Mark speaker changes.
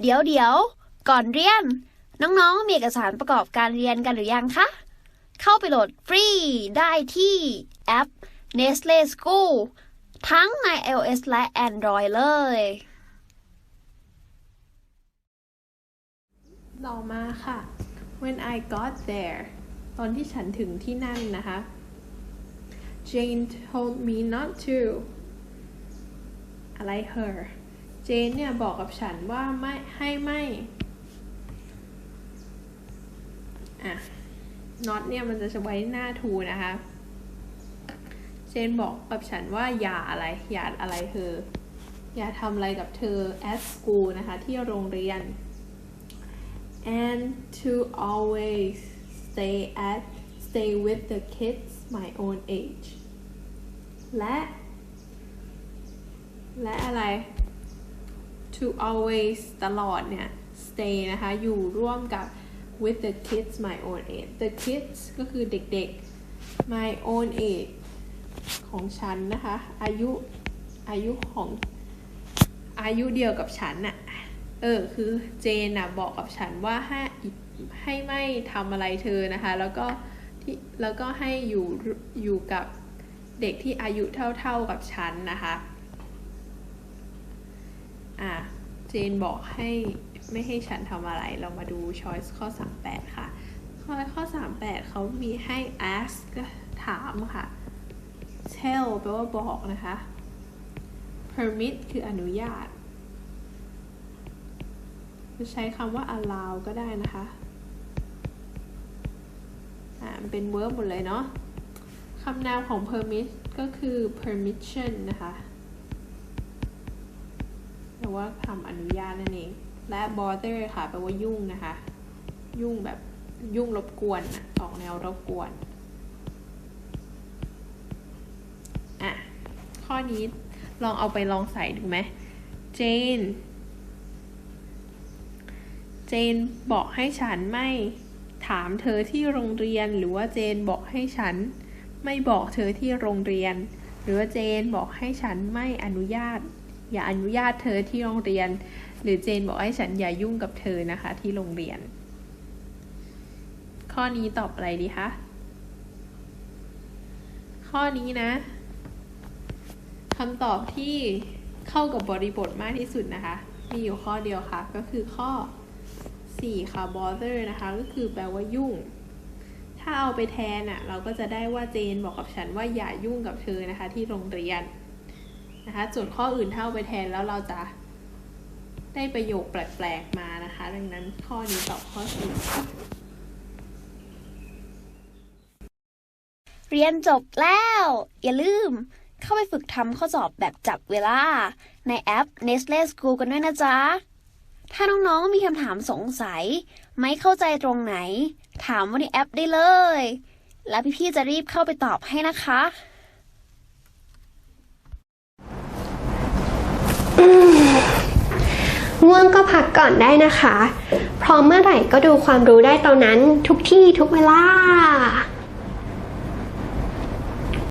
Speaker 1: เดี๋ยวเดี๋ยวก่อนเรียน น้องๆ มีเอกสารประกอบการเรียนกันหรือยังคะ เข้าไปโหลดฟรีได้ที่แอป Nestle School ทั้งใน iOS และ Android เลย
Speaker 2: ต่อมาค่ะ when I got there ตอนที่ฉันถึงที่นั่นนะคะ Jane told me not to อะไร her Jane เนี่ยบอกกับฉันว่าไม่ให้ไม่อะ not เนี่ยมันจะไว้หน้า to นะคะ เจนบอกกับฉันว่าอย่าอะไรอย่าอะไรเธอ อย่าทำอะไรกับเธอ at school นะคะ ที่โรงเรียน and to always stay at stay with the kids my own age และ และอะไร to always ตลอดเนี่ย stay นะคะ อยู่ร่วมกับ with the kids my own age the kids ก็คือเด็กๆ my own age ของฉันนะคะ อายุ อายุของ อายุเดียวกับฉันน่ะเออ คือเจนน่ะบอกกับฉันว่าให้ให้ไม่ทำอะไรเธอนะคะ แล้วก็ที่แล้วก็ให้อยู่อยู่กับเด็กที่อายุเท่าๆกับฉันนะคะ อะเจนบอกให้ไม่ให้ฉันทำอะไร เรามาดู choice ข้อ 38 ค่ะ ข้อข้อ 38 เขามีให้ ask ก็ถามค่ะ tell แปลว่าบอกนะคะ permit คืออนุญาตจะใช้คำว่า allow ก็ได้นะคะ อ่าเป็น verb หมดเลยเนาะคำนามของ permit ก็คือ permission นะคะ แปลว่าคำอนุญาตนั่นเอง และ bother ค่ะ แปลว่ายุ่งนะคะ ยุ่งแบบยุ่งรบกวนออกแนวรบกวนอะข้อนี้ลองเอาไปลองใส่ดูไหม Jane เจนบอกให้ฉันไม่ถามเธอที่โรงเรียน หรือว่าเจนบอกให้ฉัน ไม่บอกเธอที่โรงเรียน หรือว่าเจนบอกให้ฉันไม่อนุญาต อย่าอนุญาตเธอที่โรงเรียน หรือเจนบอกให้ฉันอย่ายุ่งกับเธอนะคะ ที่โรงเรียน ข้อนี้ตอบอะไรดีคะ ข้อนี้นะคำตอบที่เข้ากับบริบทมากที่สุดนะคะ มีอยู่ข้อเดียวค่ะ ก็คือข้อ 4 ค่ะ bother นะคะ ก็คือแปลว่ายุ่ง ถ้าเอาไปแทนอะ่ะ เราก็จะได้ว่าเจนบอกกับฉันว่าอย่ายุ่งกับเธอนะคะ ที่โรงเรียน นะคะ ส่วนข้ออื่นถ้าเอาไปแทนแล้วเราจะได้ประโยคแปลกๆมานะคะ ดังนั้นข้อนี้ตอบข้อ4ค่
Speaker 1: เรียนจบแล้ว อย่าลืมเข้าไปฝึกทำข้อสอบแบบจับเวลา ในแอป Nestle School กันด้วยนะจ๊ะ ถ้าน้องๆมีคำถามสงสัย ไม่เข้าใจตรงไหน ถามว่าในแอปได้เลย แล้วพี่ๆจะรีบเข้าไปตอบให้นะคะ่
Speaker 3: งก็พักก่อนได้นะคะ พร้อมเมื่อไหร่ก็ดูความรู้ได้ตอนนั้นทุกที่ทุกเวลา